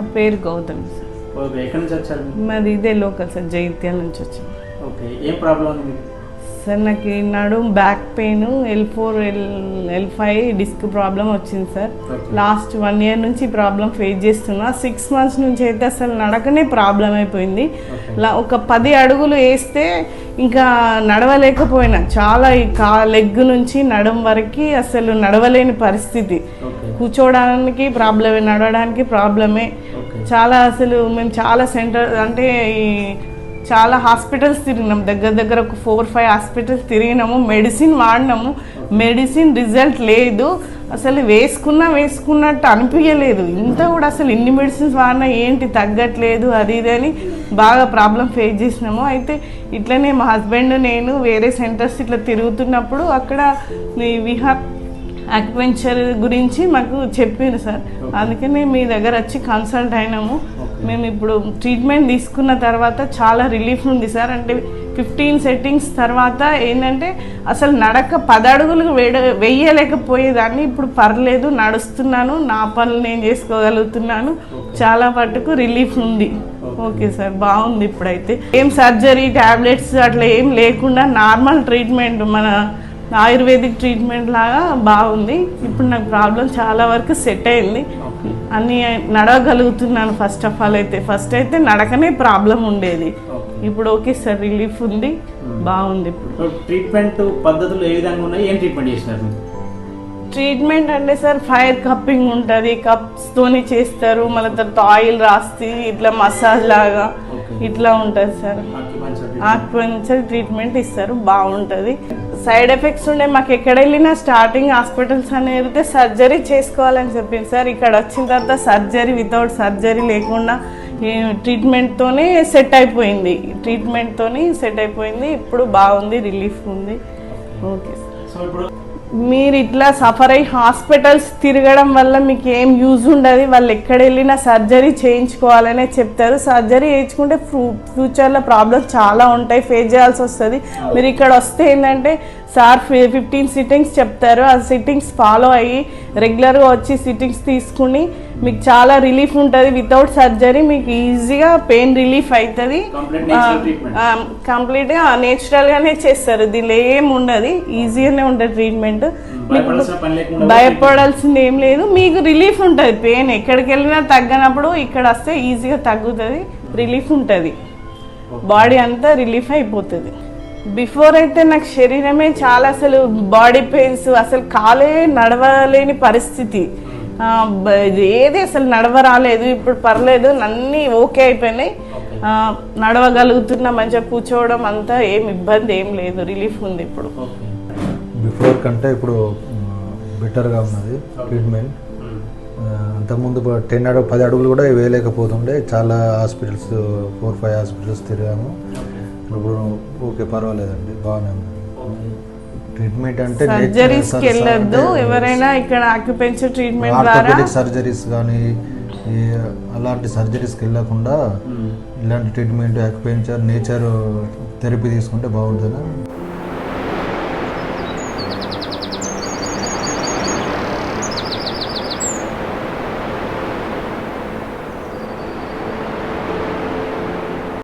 పేరు Gautam sir. Okay ఎక్కడి నుంచి వచ్చారు మీరు? మాది ఇదే లోకల్ సార్ జైత్యాల నుంచి వచ్చాం. ఓకే ఏం ప్రాబ్లం ఉంది మీకు? సార్ నాకు ఈ నడుం back pain L four L L five disc problem వచ్చింది సార్. లాస్ట్ వన్ ఇయర్ నుంచి ఈ ప్రాబ్లం ఫేస్ చేస్తున్నా. సిక్స్ మంత్స్ నుంచి అయితే అసలు నడకనే ప్రాబ్లం అయిపోయింది. ఒక పది అడుగులు వేస్తే ఇంకా నడవలేకపోయినా. చాలా ఈ కా లెగ్ నుంచి నడుం వరకు అసలు నడవలేని పరిస్థితి. కూర్చోవడానికి ప్రాబ్లమే నడవడానికి ప్రాబ్లమే. చాలా అసలు మేము చాలా సెంటర్ అంటే ఈ చాలా హాస్పిటల్స్ తిరిగినాం. దగ్గర దగ్గర ఒక ఫోర్ ఫైవ్ హాస్పిటల్స్ తిరిగినాము. మెడిసిన్ వాడినాము. మెడిసిన్ రిజల్ట్ లేదు. అసలు వేసుకున్నా వేసుకున్నట్టు అనిపించలేదు ఇంత కూడా అసలు ఇన్ని మెడిసిన్స్ వాడినా ఏంటి? తగ్గట్లేదు అది ఇది అని బాగా ప్రాబ్లం ఫేస్ చేసినాము. అయితే ఇట్లనే మా హస్బెండ్ నేను వేరే సెంటర్స్ ఇట్లా తిరుగుతున్నప్పుడు అక్కడ ఈ విహార్ అక్వెంచర్ గురించి మాకు చెప్పింది సార్. అందుకనే మీ దగ్గర వచ్చి కన్సల్ట్ అయినాము. మేము ఇప్పుడు ట్రీట్మెంట్ తీసుకున్న తర్వాత చాలా రిలీఫ్ ఉంది సార్. అంటే ఫిఫ్టీన్ సెట్టింగ్స్ తర్వాత ఏంటంటే అసలు నడక పదడుగులు వేడ వెయ్యలేకపోయేదాన్ని ఇప్పుడు పర్లేదు నడుస్తున్నాను నా పనులు నేను చేసుకోగలుగుతున్నాను. చాలా మటుకు రిలీఫ్ ఉంది. ఓకే. సార్ బాగుంది ఇప్పుడైతే. ఏం సర్జరీ ట్యాబ్లెట్స్ అట్లా ఏం లేకుండా నార్మల్ ట్రీట్మెంట్ మన ఆయుర్వేదిక్ ట్రీట్మెంట్ లాగా బాగుంది. ఇప్పుడు నాకు ప్రాబ్లం చాలా వరకు సెట్ అయింది. అన్ని నడవగలుగుతున్నాను ఫస్ట్ ఆఫ్ ఆల్ అయితే. ఫస్ట్ అయితే నడకనే ప్రాబ్లం ఉండేది. ఇప్పుడు ఓకే సార్ రిలీఫ్ ఉంది. బాగుంది ఇప్పుడు. సో ట్రీట్మెంట్ పద్ధతులు ఏ విధంగా ఉన్నాయి? ఏం ట్రీట్మెంట్ చేసినారు? ట్రీట్మెంట్ అంటే సార్ ఫైర్ కప్పింగ్ ఉంటుంది. కప్స్తోని చేస్తారు. మళ్ళీ తర్వాత ఆయిల్ రాస్తే ఇట్లా మసాజ్ లాగా ఇట్లా ఉంటుంది సార్. ఆక్యుపెన్చర్ ట్రీట్మెంట్ ఇస్తారు. బాగుంటుంది. సైడ్ ఎఫెక్ట్స్ ఉండే మాకు ఎక్కడ వెళ్ళినా స్టార్టింగ్ హాస్పిటల్స్ అని వెళ్తే సర్జరీ చేసుకోవాలని చెప్పింది. సార్ ఇక్కడ వచ్చిన తర్వాత సర్జరీ వితౌట్ సర్జరీ లేకుండా ఈ ట్రీట్మెంట్తోనే సెట్ అయిపోయింది. ట్రీట్మెంట్తోనే సెట్ అయిపోయింది. ఇప్పుడు బాగుంది రిలీఫ్ ఉంది. Okay sir. సో ఇప్పుడు మీరు ఇట్లా సఫర్ అయ్యి హాస్పిటల్స్ తిరగడం వల్ల మీకు ఏం యూజ్ ఉండదు. వాళ్ళు ఎక్కడ వెళ్ళినా సర్జరీ చేయించుకోవాలనే చెప్తారు. సర్జరీ చేయించుకుంటే ఫ్యూ ఫ్యూచర్లో ప్రాబ్లమ్స్ చాలా ఉంటాయి. ఫేస్ చేయాల్సి వస్తుంది. మీరు ఇక్కడ వస్తే ఏంటంటే సార్ ఫిఫ్టీన్ సిట్టింగ్స్ చెప్తారు. ఆ సిట్టింగ్స్ ఫాలో అయ్యి రెగ్యులర్గా వచ్చి సిట్టింగ్స్ తీసుకుని మీకు చాలా రిలీఫ్ ఉంటుంది. వితౌట్ సర్జరీ మీకు ఈజీగా పెయిన్ రిలీఫ్ అవుతుంది. కంప్లీట్గా నేచురల్గానే చేస్తారు. దీనిలో ఏం ఉండదు. ఈజీగానే ఉంటుంది ట్రీట్మెంట్ భయపడాల్సింది ఏం లేదు. మీకు రిలీఫ్ ఉంటుంది. పెయిన్ ఎక్కడికి వెళ్ళినా తగ్గనప్పుడు ఇక్కడ వస్తే ఈజీగా తగ్గుతుంది. రిలీఫ్ ఉంటుంది. బాడీ అంతా రిలీఫ్ అయిపోతుంది. బిఫోర్ అయితే నాకు శరీరమే చాలా అసలు బాడీ పెయిన్స్ అసలు కాలే నడవలేని పరిస్థితి. బ- ఏది అసలు నడవ రాలేదు ఇప్పుడు పర్లేదు అన్నీ ఓకే అయిపోయినాయి. నడవగలుగుతున్నా మంచిగా కూర్చోవడం అంతా ఏం ఇబ్బంది ఏం లేదు రిలీఫ్ ఉంది ఇప్పుడు. బిఫోర్ కంటే ఇప్పుడు బెటర్గా ఉన్నది ట్రీట్మెంట్ ఆ, అంతకుముందు టెన్ అడుగు పది అడుగులు కూడా వేయలేకపోతుండే. చాలా హాస్పిటల్స్ ఫోర్ ఫైవ్ హాస్పిటల్స్ తిరిగాము. ఇప్పుడు ఓకే పర్వాలేదండి బాగానే ఉంది. ట్రీట్మెంట్ అంటే సర్జరీస్ వెళ్ళొద్దు ఎవరైనా ఇక్కడ ఆక్యుపెన్చర్ ట్రీట్మెంట్ ద్వారా ఆర్థోపెడిక్ సర్జరీస్ కానీ ఈ అలాంటి సర్జరీస్కి వెళ్ళకుండా ఇలాంటి ట్రీట్మెంట్ అక్యుపెంచర్ నేచర్ థెరపీ తీసుకుంటే బాగుంటుంది?